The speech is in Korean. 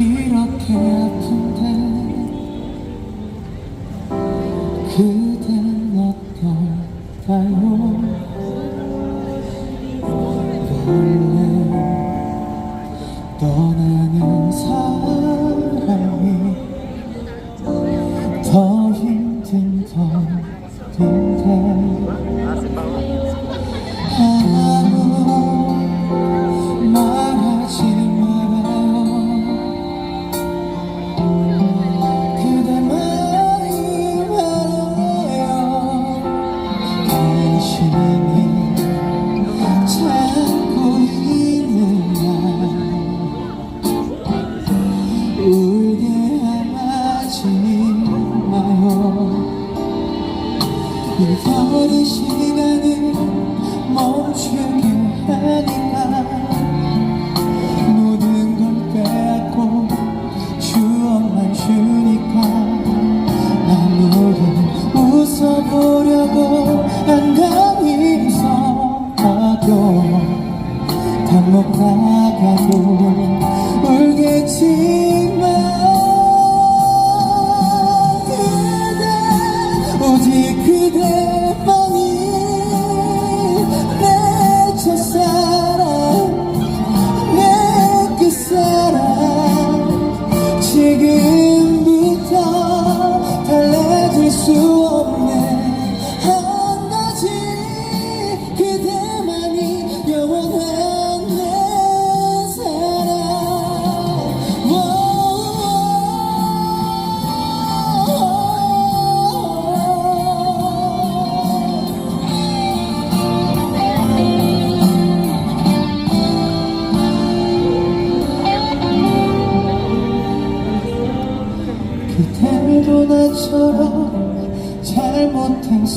이렇게 아픈데 그댄 어떨까요 떠나는 사람이 더 힘든 터인데 잃어버린 시간을 멈추게 하니까 모든 걸 빼앗고 추억만 주니까 아무리 웃어보려고 안간힘 써봐도 밥 먹다가도 울겠지 Baby. 그때도 나처럼 잘못했었다면